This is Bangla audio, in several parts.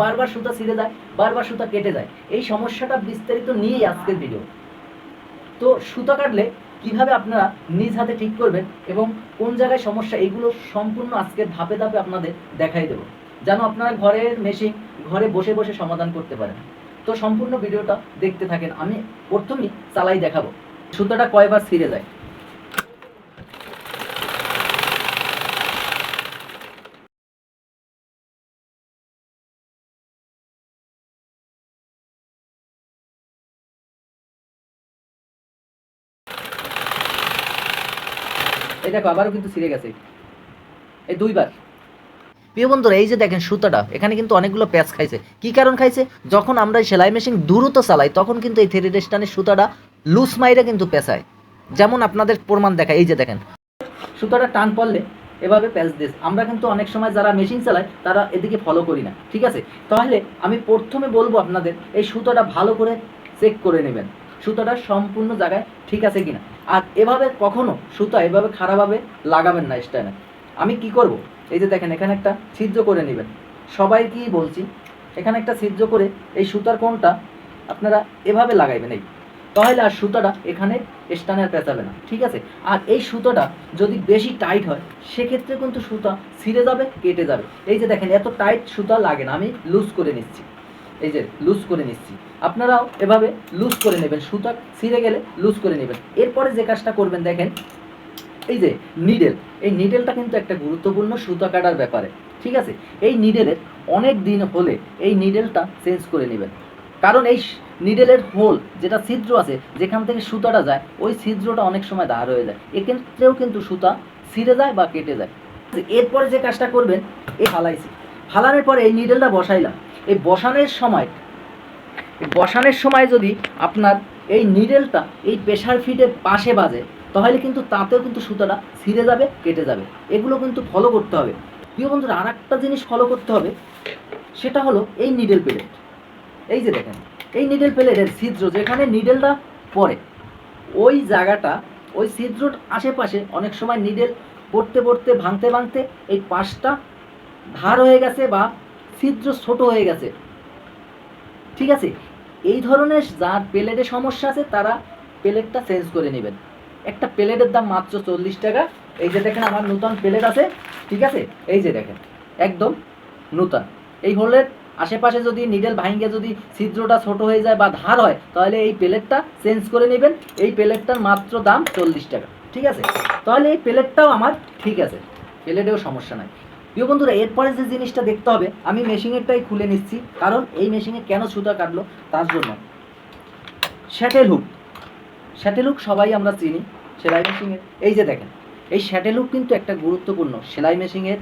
বারবার সুতা ছিঁড়ে যায়, বারবার সুতা কেটে যায়। এই সমস্যাটা বিস্তারিত নিয়েই আজকের ভিডিও তো সুতা কাটলে কীভাবে আপনারা নিজ হাতে ঠিক করবেন এবং কোন জায়গায় সমস্যা এগুলো সম্পূর্ণ আজকের ধাপে ধাপে আপনাদের দেখাই দেবো। যেন আপনারা ঘরের মেশিন ঘরে বসে বসে সমাধান করতে পারেন। তো সম্পূর্ণ ভিডিওটা দেখতে থাকেন। আমি প্রথমেই চালাই দেখাবো। সুতাটা কয়বার ছিঁড়ে যায়? এই দেখো আবারও কিন্তু ছিঁড়ে গেছে। এই দুইবার। প্রিয় বন্ধুরা এই যে দেখেন সুতাটা এখানে কিন্তু অনেকগুলো প্যাচ খাইছে। কি কারণ খাইছে? যখন আমরা সেলাই মেশিন দ্রুত চালাই তখন কিন্তু এই থ্রেড স্টানের সুতাটা লুজ মাইরে কিন্তু পেঁচায়। যেমন আপনাদের প্রমাণ দেখায় এই যে দেখেন। সুতাটা টান পড়লে এভাবে প্যাচ দিস। আমরা কিন্তু অনেক সময় যারা মেশিন চালায় তারা এদিকে ফলো করি না ঠিক আছে? তাহলে আমি প্রথমে বলব আপনাদের এই সুতাটা ভালো করে চেক করে নেবেন। সুতাটা সম্পূর্ণ জায়গায় ঠিক আছে কিনা? আর এভাবে কখনো সুতা এভাবে খারাপভাবে লাগাবেন না স্টাইনে আমি কি করব? এই যে দেখেন, এখানে একটা ছিদ্র করে নেবেন। সবাই কি বলছি, এখানে একটা ছিদ্র করে এই সুতার কোনটা আপনারা এভাবে লাগাইবেন, এই। তাহলে আর সুতাটা এখানে স্টানে আর পেঁচাবে না, ঠিক আছে? আর এই সুতোটা যদি বেশি টাইট হয়, সেক্ষেত্রে কিন্তু সুতা ছিঁড়ে যাবে, কেটে যাবে। এই যে দেখেন, এত টাইট সুতা লাগে না, আমি লুজ করে নিচ্ছি। এই যে লুজ করে নিচ্ছি। আপনারাও এভাবে লুজ করে নেবেন, সুতা ছিঁড়ে গেলে লুজ করে নেবেন। এরপরে যে কাজটা করবেন দেখেন, এই যে নিডেল এই নিডেলটা কিন্তু একটা গুরুত্বপূর্ণ সুতা কাটার ব্যাপারে, ঠিক আছে? এই নিডেলের অনেক দিন হলে এই নিডেলটা চেঞ্জ করে নেবেন। কারণ এই নিডেলের হোল যেটা ছিদ্র আছে, যেখান থেকে সুতাটা যায়, ওই ছিদ্রটা অনেক সময় দাঁড় হয়ে যায়। এক্ষেত্রেও কিন্তু সুতা ছিঁড়ে যায় বা কেটে যায়। এরপরে যে কাজটা করবেন, এই ফালাইছি। ফালানোর পরে এই নিডেলটা বসাইলাম। এই বসানের সময় বসানের সময় যদি আপনার এই নিডেলটা এই প্রেশার ফিটের পাশে বাজে, তাহলে কিন্তু তাতেও কিন্তু সুতাটা ছিঁড়ে যাবে, কেটে যাবে। এগুলো কিন্তু ফলো করতে হবে। প্রিয় বন্ধুরা আর একটা জিনিস ফলো করতে হবে, সেটা হলো এই নিডেল প্লেট এই যে দেখেন, এই নিডেল প্লেটের ছিদ্র, যেখানে নিডেলটা পড়ে, ওই জায়গাটা, ওই ছিদ্রর আশেপাশে অনেক সময় নিডেল পড়তে পড়তে, ভাঙতে ভাঙতে এই পাশটা ধার হয়ে গেছে বা ছিদ্র ছোট হয়ে গেছে। ঠিক আছে? এই ধরনের যার প্লেটে সমস্যা আছে, তারা প্লেটটা চেঞ্জ করে নেবেন। একটা প্লেটের দাম মাত্র চল্লিশ টাকা। এই যে দেখেন আমার নতুন প্লেট আছে, ঠিক আছে? এই যে দেখেন, একদম নূতন। এই হোলের আশেপাশে যদি নিডেল ভাঙ্গে যদি ছিদ্রটা ছোট হয়ে যায় বা ধার হয়, তাহলে এই প্লেটটা চেঞ্জ করে নেবেন। এই প্লেটটার মাত্র দাম চল্লিশ টাকা। ঠিক আছে? তাহলে এই প্লেটটাও আমার ঠিক আছে। প্লেটেও সমস্যা নাই। প্রিয় বন্ধুরা এরপরে যে জিনিসটা দেখতে হবে, আমি মেশিনেরটাই খুলে নিচ্ছি, কারণ এই মেশিনে কেন সুতা কাটলো তার জন্য। শ্যাটেল হুক শ্যাটেল হুক সবাই আমরা চিনি, সেলাই মেশিনের। এই যে দেখেন, এই শ্যাটেল হুক কিন্তু একটা গুরুত্বপূর্ণ সেলাই মেশিনের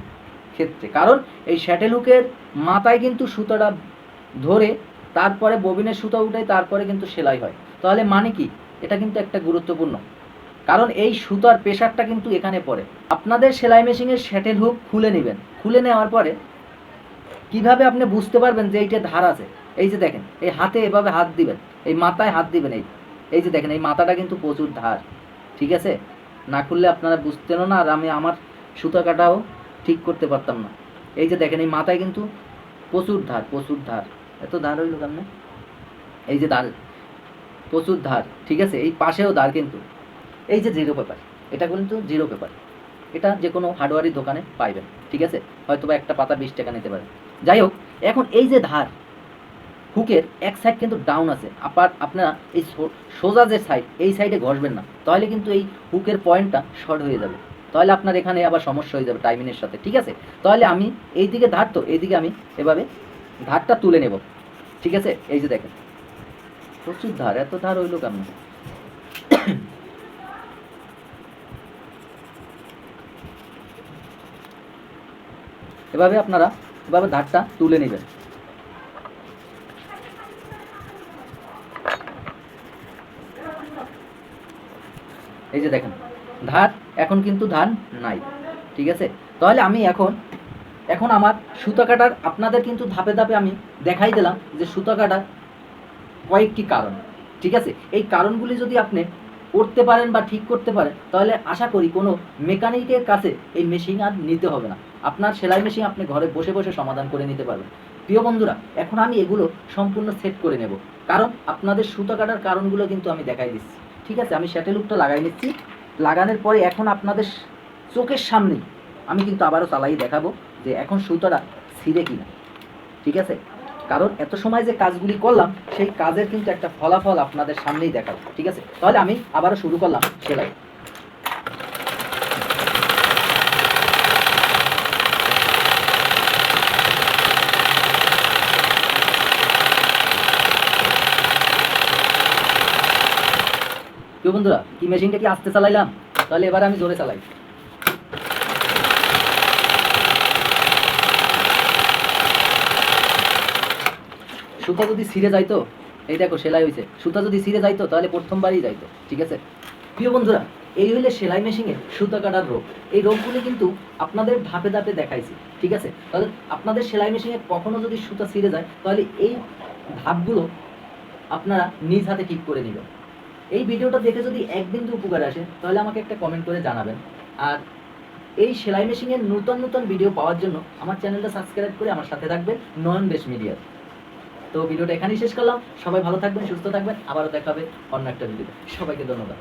ক্ষেত্রে, কারণ এই শ্যাটেল হুকের মাথায় কিন্তু সুতাটা ধরে তারপরে ববিনের সুতা উঠে তারপরে কিন্তু সেলাই হয়। তাহলে মানে কি? এটা কিন্তু একটা গুরুত্বপূর্ণ। কারণ এই সুতার প্রেশারটা কিন্তু এখানে পড়ে। আপনাদের সেলাই মেশিনের শ্যাটেল হুক খুলে নেবেন। খুলে নেওয়ার পরে কীভাবে আপনি বুঝতে পারবেন যে এইটা ধার আছে? এই যে দেখেন, এই হাতে এভাবে হাত দিবেন, এই মাথায় হাত দিবেন এই। এই যে দেখেন, এই মাথাটা কিন্তু প্রচুর ধার, ঠিক আছে? না খুললে আপনারা বুঝতেনও না আর আমি আমার সুতা কাটাও ঠিক করতে পারতাম না। এই যে দেখেন, এই মাথায় কিন্তু প্রচুর ধার প্রচুর ধার। এত ধার হইল কেমনে? এই যে ধার, প্রচুর ধার, ঠিক আছে? এই পাশেও ধার কিন্তু। এই যে জিরো পেপার এটা কিন্তু জিরো পেপার এটা যে কোনো হার্ডওয়ারের দোকানে পাইবেন, ঠিক আছে? হয়তো বা একটা পাতা বিশ টাকা নিতে পারে যাই হোক, এখন এই যে ধার, হুকের এক সাইড কিন্তু ডাউন আছে। আপার আপনারা এই সোজা যে সাইড এই সাইডে ঘষবেন না। তাহলে কিন্তু এই হুকের পয়েন্টটা শর্ট হয়ে যাবে। তাহলে আপনার এখানে আবার সমস্যা হয়ে যাবে টাইমিংয়ের সাথে, ঠিক আছে? তাহলে আমি এই দিকে ধার তো, এইদিকে আমি এভাবে ধারটা তুলে নেব, ঠিক আছে? এই যে দেখেন, প্রচুর ধার, এত ধার হইল কেমন? এভাবে আপনারা, এভাবে ধারটা তুলে নেবেন। এই যে দেখেন, ধার, এখন কিন্তু ধান নাই, ঠিক আছে? তাহলে আমি এখন এখন আমার সুতা কাটার, আপনাদের কিন্তু ধাপে ধাপে আমি দেখাই দিলাম যে সুতা কাটার কয়েকটি কারণ, ঠিক আছে? এই কারণগুলি যদি আপনি করতে পারেন বা ঠিক করতে পারেন, তাহলে আশা করি কোনো মেকানিকের কাছে এই মেশিন আর নিতে হবে না। আপনার সেলাই মেশিন আপনি ঘরে বসে বসে সমাধান করে নিতে পারবেন। প্রিয় বন্ধুরা, এখন আমি এগুলো সম্পূর্ণ সেট করে নেব। কারণ আপনাদের সুতো কাটার কারণগুলো কিন্তু আমি দেখাই দিচ্ছি। ঠিক আছে? আমি শ্যাটেল হুকটা লাগাই নিচ্ছি। লাগানোর পরে এখন আপনাদের চোখের সামনেই আমি কিন্তু আবারও চালাই দেখাবো যে এখন সুতোটা ছিঁড়ে কিনা। ঠিক আছে? কারণ এত সময় যে কাজগুলি করলাম, সেই কাজের কিন্তু একটা ফলাফল আপনাদের সামনেই দেখাবো। ঠিক আছে? তাহলে আমি আবারও শুরু করলাম সেলাই। প্রিয় বন্ধুরা, কি মেশিনটা কি আস্তে চালাইলাম? তাহলে এবার আমি জোরে চালাই। সুতা যদি ছিঁড়ে যাইতো, এই দেখো সেলাই হয়েছে সুতা যদি ছিঁড়ে যাইতো, তাহলে প্রথমবারই যাইতো, ঠিক আছে? প্রিয় বন্ধুরা, এই হইলে সেলাই মেশিনে সুতা কাটার রোগ। এই রোগগুলি কিন্তু আপনাদের ধাপে ধাপে দেখাইছি, ঠিক আছে? তাহলে আপনাদের সেলাই মেশিনে কখনো যদি সুতা ছিঁড়ে যায়, তাহলে এই ধাপগুলো আপনারা নিজ হাতে ঠিক করে নেবেন। এই ভিডিওটা দেখে যদি এক বিন্দু উপকার আসে, তাহলে আমাকে একটা কমেন্ট করে জানাবেন। আর এই সেলাই মেশিনের নতুন নতুন ভিডিও পাওয়ার জন্য আমার চ্যানেলটা সাবস্ক্রাইব করে আমার সাথে থাকবেন নয়ন বেশ মিডিয়ার তো। ভিডিওটা এখানেই শেষ করলাম। সবাই ভালো থাকবেন, সুস্থ থাকবেন। আবারও দেখা হবে অন্য একটা ভিডিওতে সবাইকে ধন্যবাদ।